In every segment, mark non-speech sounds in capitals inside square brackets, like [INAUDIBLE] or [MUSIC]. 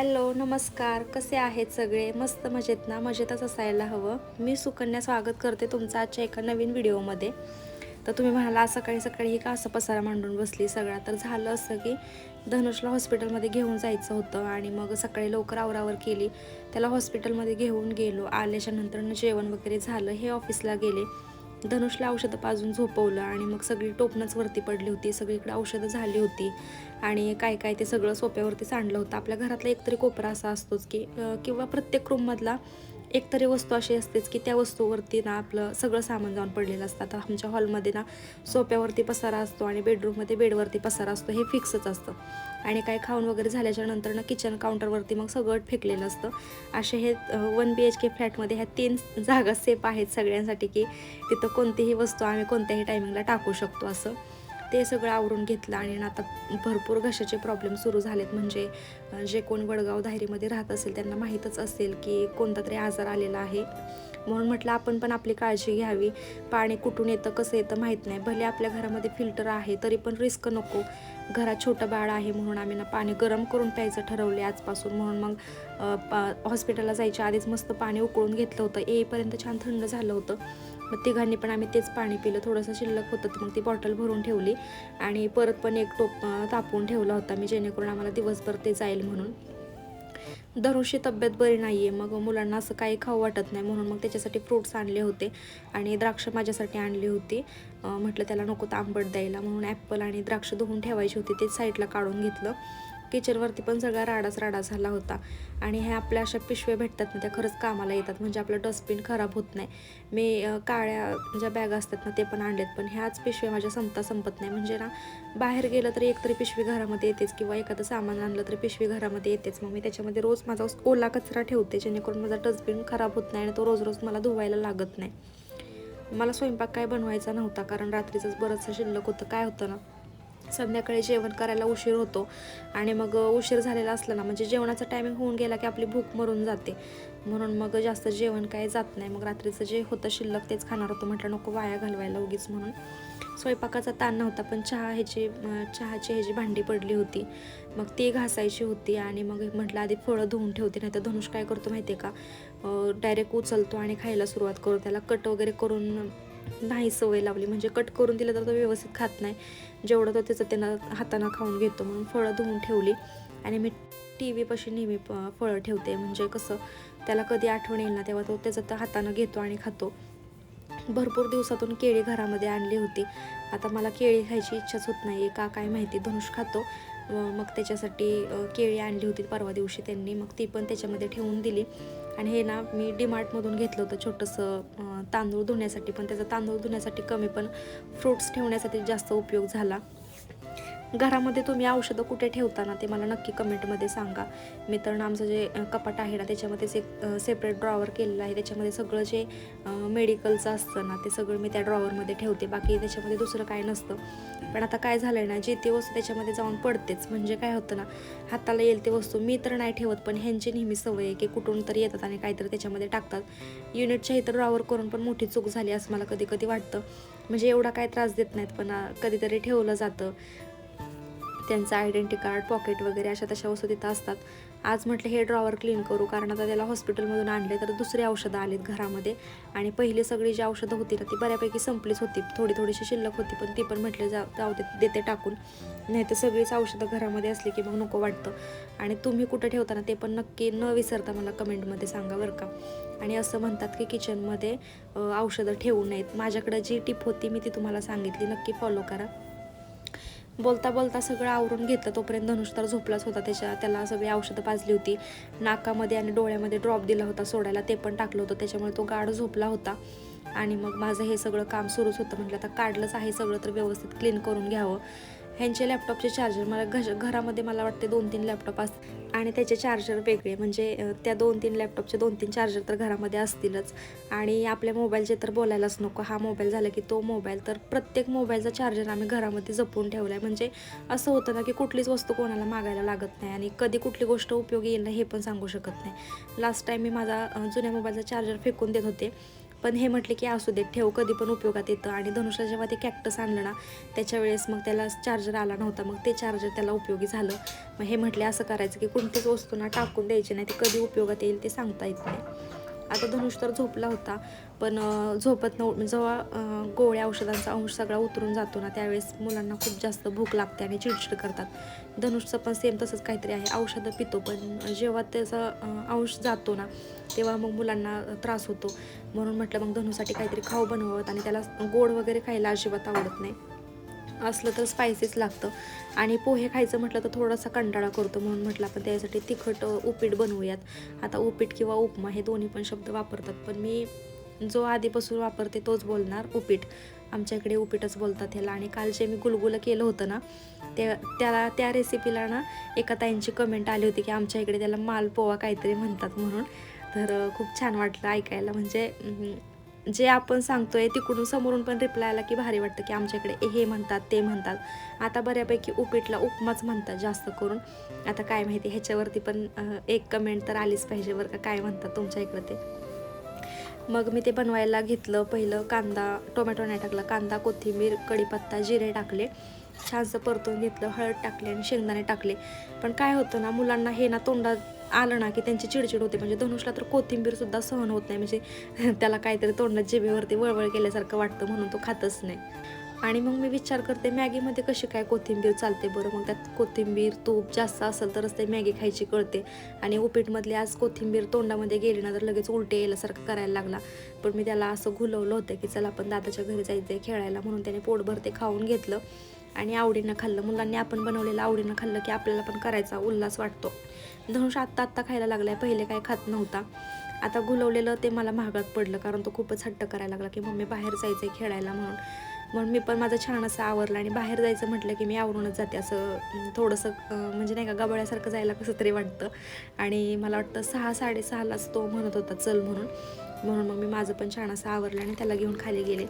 Hello नमस्कार. कसे आहेत सगळे? मस्त मजेत ना? मजेतच असायला हवं. मी सुकन्या स्वागत करते तुमचं आजच्या एका नवीन व्हिडिओमध्ये. तर तुम्ही म्हणाला सकाळी सकाळी ही का असं पसारा मांडून बसली? सगळा तर झालं असं की धनुषला हॉस्पिटलमध्ये घेऊन जायचं होतं आणि मग सकाळी लवकर आवरावर केली. त्याला हॉस्पिटलमध्ये घेऊन गेलो. आल्याच्यानंतर जेवण वगैरे झालं. हे ऑफिसला गेले. धनुषला औषधं पाजून झोपवलं आणि मग सगळी टोपणंच वरती पडली होती सगळीकडे औषधं झाली होती आणि काय काय ते सगळं सोप्यावरती सांडलं होतं. आपल्या घरातला एकतरी कोपरा असा असतोच की किंवा प्रत्येक रूममधला एकतरी वस्तू अशी असतेच की त्या वस्तूवरती ना आपलं सगळं सामान जाऊन पडलेलं असतं. आता आमच्या हॉलमध्ये ना सोप्यावरती पसारा असतो आणि बेडरूममध्ये बेडवरती पसारा असतो हे फिक्सच असतं. आणि काय खाऊन वगैरे झाल्याच्यानंतर ना किचन काउंटरवरती मग सगळं फेकलेलं असतं. असे हे वन बी एच के फ्लॅटमध्ये ह्या तीन जागा सेफ आहेत सगळ्यांसाठी की तिथं कोणतीही वस्तू आम्ही कोणत्याही टायमिंगला टाकू शकतो असं. ते सगळं आवरून घेतलं आणि आता भरपूर घशाचे प्रॉब्लेम सुरू झालेत. म्हणजे जे कोण वडगाव धायरीमध्ये राहत असेल त्यांना माहीतच असेल की कोणता तरी आजार आलेला आहे. म्हणून म्हटलं आपण पण आपली काळजी घ्यावी. पाणी कुठून येतं कसं येतं माहीत नाही. भले आपल्या घरामध्ये फिल्टर आहे तरी पण रिस्क नको. घरात छोटं बाळ आहे म्हणून आम्ही ना पाणी गरम करून प्यायचं ठरवले आजपासून. म्हणून मग पा हॉस्पिटलला जायच्या आधीच मस्त पाणी उकळून घेतलं होतं. येईपर्यंत छान थंड झालं होतं. मग तिघांनी पण आम्ही तेच पाणी पिलं. थोडंसं शिल्लक होतं तर मग ती बॉटल भरून ठेवली आणि परत पण एक टोप तापवून ठेवला होता मी जेणेकरून आम्हाला दिवसभर ते जाईल म्हणून. दररोजची तब्येत बरी नाही आहे मग मुलांना असं काही खाऊ वाटत नाही म्हणून मग त्याच्यासाठी फ्रूट्स आणले होते आणि द्राक्ष माझ्यासाठी आणली होती. म्हटलं त्याला नको तर आंबट द्यायला म्हणून ॲपल आणि द्राक्ष धुवून ठेवायची होती. ते साईडला काढून घेतलं. किचनवरती पण सगळा राडाच राडा झाला होता. आणि ह्या आपल्या अशा पिशव्या भेटतात ना त्या खरंच कामाला येतात. म्हणजे आपलं डस्टबिन खराब होत नाही. मी काळ्या ज्या बॅग असतात ना ते पण आणलेत. पण ह्याच पिशव्या माझ्या संपता संपत नाही. म्हणजे ना बाहेर गेलं तरी एकतरी पिशवी घरामध्ये येतेच किंवा एखादं सामान आणलं तरी पिशवी घरामध्ये येतेच. मग मी त्याच्यामध्ये रोज माझा ओला कचरा ठेवते जेणेकरून माझा डस्टबिन खराब होत नाही आणि तो रोज रोज मला धुवायला लागत नाही. मला स्वयंपाक काय बनवायचा नव्हता कारण रात्रीचंच बरंचसं शिल्लक होतं. काय होतं ना संध्याकाळी जेवण करायला उशीर होतो. आणि मग उशीर झालेला असला ना म्हणजे जेवणाचा टायमिंग होऊन गेला की आपली भूक मरून जाते. म्हणून मग जास्त जेवण काय जात नाही. मग रात्रीचं जे होतं शिल्लक तेच खाणार होतं. म्हटलं नको वाया घालवायला उगीच म्हणून. स्वयंपाकाचा ताण नव्हता पण चहा ह्याची चहाची ह्याची भांडी पडली होती. मग ती घासायची होती आणि मग म्हटलं आधी फळं धुवून ठेवते नाही तर धनुष काय करतो माहिती आहे का डायरेक्ट उचलतो आणि खायला सुरुवात करतो त्याला कट वगैरे करून नाही सवय लावली. म्हणजे कट करून दिलं तर तो व्यवस्थित खात नाही. जेवढं तो त्याचं त्यांना हातानं खाऊन घेतो म्हणून फळं धुवून ठेवली. आणि मी टी व्हीपाशी नेहमी प फळं ठेवते. म्हणजे कसं त्याला कधी आठवण येईल ना तेव्हा तो त्याचं तर हातानं घेतो आणि खातो. भरपूर दिवसातून केळी घरामध्ये आणली होती. आता मला केळी खायची इच्छाच होत नाही का काय माहिती? धनुष खातो. मग त्याच्यासाठी केळी आणली होती परवा दिवशी त्यांनी. मग ती पण त्याच्यामध्ये ठेवून दिली. आणि हे ना मी डीमार्टमधून घेतलं होतं छोटंसं तांदूळ धुण्यासाठी पण त्याचा तांदूळ धुण्यासाठी कमी पण फ्रूट्स ठेवण्यासाठी जास्त उपयोग झाला. घरामध्ये तुम्ही औषधं कुठे ठेवता ना ते मला नक्की कमेंटमध्ये सांगा. मी तर आमचं जे कपाट आहे ना त्याच्यामध्ये से सेपरेट ड्रॉवर केलेलं आहे. त्याच्यामध्ये सगळं जे मेडिकलचं असतं ना ते सगळं मी त्या ड्रॉवरमध्ये ठेवते. बाकी त्याच्यामध्ये दुसरं काय नसतं. पण आता काय झालं आहे ना जी ती वस्तू त्याच्यामध्ये जाऊन पडतेच. म्हणजे काय होतं ना हाताला येईल ते वस्तू मी तर नाही ठेवत पण ह्यांची नेहमी सवय आहे की कुठून तरी येतात आणि काहीतरी त्याच्यामध्ये टाकतात. युनिटच्या इतर ड्रॉवर करून पण मोठी चूक झाली असं मला कधी कधी वाटतं. म्हणजे एवढा काय त्रास देत नाहीत पण कधीतरी ठेवलं जातं. त्यांचं आयडेंटी कार्ड पॉकेट वगैरे अशा तशा वस्तू तिथं असतात. आज म्हटलं हे ड्रॉवर क्लीन करू कारण आता त्याला हॉस्पिटलमधून आणले तर दुसरी औषधं आलीत घरामध्ये. आणि पहिली सगळी जी औषधं होती ना ती बऱ्यापैकी संपलीच होती. थोडी थोडीशी शिल्लक होती पण ती पण म्हटले जा जाऊ दे देते टाकून. नाही तर सगळीच औषधं घरामध्ये असली की मग नको वाटतं. आणि तुम्ही कुठं ठेवताना ते पण नक्की न विसरता मला कमेंटमध्ये सांगा बरं का. आणि असं म्हणतात की किचनमध्ये औषधं ठेवू नयेत. माझ्याकडं जी टिप होती मी ती तुम्हाला सांगितली. नक्की फॉलो करा. बोलता बोलता सगळं आवरून घेतलं. तोपर्यंत धनुष तर झोपलाच होता त्याच्या. त्याला सगळी औषधं पाजली होती. नाकामध्ये आणि डोळ्यामध्ये ड्रॉप दिला होता सोडायला. ते पण टाकलं होतं. त्याच्यामुळे तो गाढ झोपला होता. आणि मग माझं हे सगळं काम सुरूच होतं. म्हटलं आता काढलंच आहे सगळं तर व्यवस्थित क्लीन करून घ्यावं. ह्यांचे लॅपटॉपचे चार्जर मला घ घरामध्ये मला वाटते दोन तीन लॅपटॉप अस आणि त्याचे चार्जर वेगळे. म्हणजे त्या दोन तीन लॅपटॉपचे दोन तीन चार्जर तर घरामध्ये असतीलच. आणि आपल्या मोबाईलचे तर बोलायलाच नको. हा मोबाईल झाला की तो मोबाईल तर प्रत्येक मोबाईलचा चार्जर आम्ही घरामध्ये जपून ठेवला आहे म्हणजे असं होतं ना की कुठलीच वस्तू कोणाला मागायला लागत नाही आणि कधी कुठली गोष्ट उपयोगी येईल ना हे पण सांगू शकत नाही. लास्ट टाईम मी माझा जुन्या मोबाईलचा चार्जर फेकून देत होते. पण हे म्हटले की असू दे ठेव कधी पण उपयोगात येतं. आणि धनुषा जेव्हा ते कॅक्टस आणलं ना त्याच्या वेळेस मग त्याला चार्जर आला नव्हता. मग ते चार्जर त्याला उपयोगी झालं. मग हे म्हटले असं करायचं की कोणतीच वस्तू ना टाकून द्यायची नाही. ती कधी उपयोगात येईल ते सांगता येत नाही. आता धनुष तर झोपला होता पण झोपत नव्ह म्हणजे जेव्हा गोळ्या औषधांचा अंश सगळा उतरून जातो ना त्यावेळेस मुलांना खूप जास्त भूक लागते आणि चिडचिड करतात. धनुषचं पण सेम तसंच काहीतरी आहे. औषधं पितो पण जेव्हा त्याचा अंश जातो ना तेव्हा मग मुलांना त्रास होतो. म्हणून म्हटलं मग धनुसाठी काहीतरी खाऊ बनवत आणि त्याला गोड वगैरे खायला अजिबात आवडत नाही. असलं तर स्पायसीच लागतं. आणि पोहे खायचं म्हटलं तर थोडासा कंटाळा करतो म्हणून म्हटलं आपण त्यासाठी तिखट उपीट बनवूयात. आता उपीट किंवा उपमा हे दोन्ही पण शब्द वापरतात. पण मी जो आधीपासून वापरते तोच बोलणार उपीट. आमच्या इकडे उपीटच बोलतात ह्याला. आणि काल जे मी गुलगुलं केलं होतं ना ते त्याला त्या रेसिपीला ना एका ताईंची कमेंट आली होती की आमच्या इकडे त्याला मालपोवा काहीतरी म्हणतात म्हणून. तर खूप छान वाटलं ऐकायला. म्हणजे जे आपण सांगतोय तिकडून समोरून पण रिप्लाय आला की भारी वाटतं की आमच्या इकडे हे म्हणतात ते म्हणतात. आता बऱ्यापैकी उपीटला उपमाच म्हणतात जास्त करून. आता काय माहिती ह्याच्यावरती पण एक कमेंट तर आलीच पाहिजे बरं का काय म्हणतात तुमच्या इकडं ते. मग मी ते बनवायला घेतलं पहिलं कांदा टोमॅटो नाही टाकला कांदा कोथिंबीर कढीपत्ता जिरे टाकले. छानसं परतून घेतलं हळद टाकली आणि शेंगदाणे टाकले. पण काय होतं ना मुलांना हे ना तोंडात आलं ना की त्यांची चिडचिड होते. म्हणजे धनुषला तर कोथिंबीरसुद्धा सहन होत नाही. म्हणजे [LAUGHS] त्याला काहीतरी तोंडात जिभेवरती वळवळ केल्यासारखं वाटतं म्हणून तो खातच नाही. आणि मग मी विचार करते मॅगीमध्ये कशी काय कोथिंबीर चालते बरं? मग त्यात कोथिंबीर तूप जास्त असेल तरच ते मॅगी खायची कळते. आणि उपीटमधली आज कोथिंबीर तोंडामध्ये गेली ना तर लगेच उलटे यायलासारखं करायला लागला पण मी त्याला असं घुलवलं होतं की चला आपण दादाच्या घरी जायचं आहे खेळायला म्हणून त्याने पोटभर ते खाऊन घेतलं. आणि आवडीनं खाल्लं. मुलांनी आपण बनवलेलं आवडीनं खाल्लं की आपल्याला पण करायचा उल्हास वाटतो. धनुष आत्ता आत्ता खायला लागलाय पहिले काय खात नव्हता. आता गुलवलेलं ते मला महागात पडलं कारण तो खूपच हट्ट करायला लागला की मम्मी बाहेर जायचं आहे खेळायला म्हणून. म्हणून मी पण माझं छान असं आवरलं आणि बाहेर जायचं म्हटलं की मी आवरूनच जाते असं थोडंसं म्हणजे नाही का गबळ्यासारखं जायला कसं तरी वाटतं. आणि मला वाटतं सहा साडेसहालाच तो म्हणत होता चल म्हणून. म्हणून मग मी माझं पण छान असं आवरलं आणि त्याला घेऊन खाली गेले.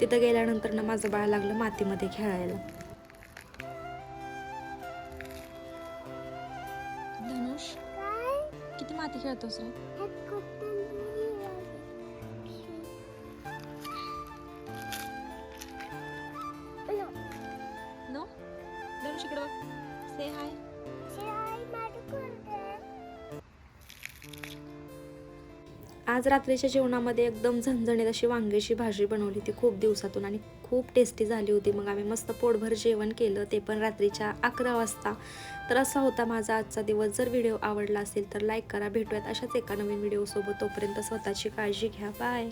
तिथं गेल्यानंतर ना माझं बाळ लागलं मातीमध्ये खेळायला. आयुष किती माती खेळतोस रे? नो? धनुष इकडे बघ. से हाय आज रात्रीच्या जेवणामध्ये एकदम झणझणीत अशी वांग्याची भाजी बनवली ती खूप दिवसातून आणि खूप टेस्टी झाली होती. मग आम्ही मस्त पोटभर जेवण केलं. ते पण रात्रीच्या अकरा वाजता. तर असा होता माझा आजचा दिवस. जर व्हिडिओ आवडला असेल तर लाईक करा. भेटूयात अशाच एका नवीन व्हिडिओसोबत तोपर्यंत स्वतःची काळजी घ्या. बाय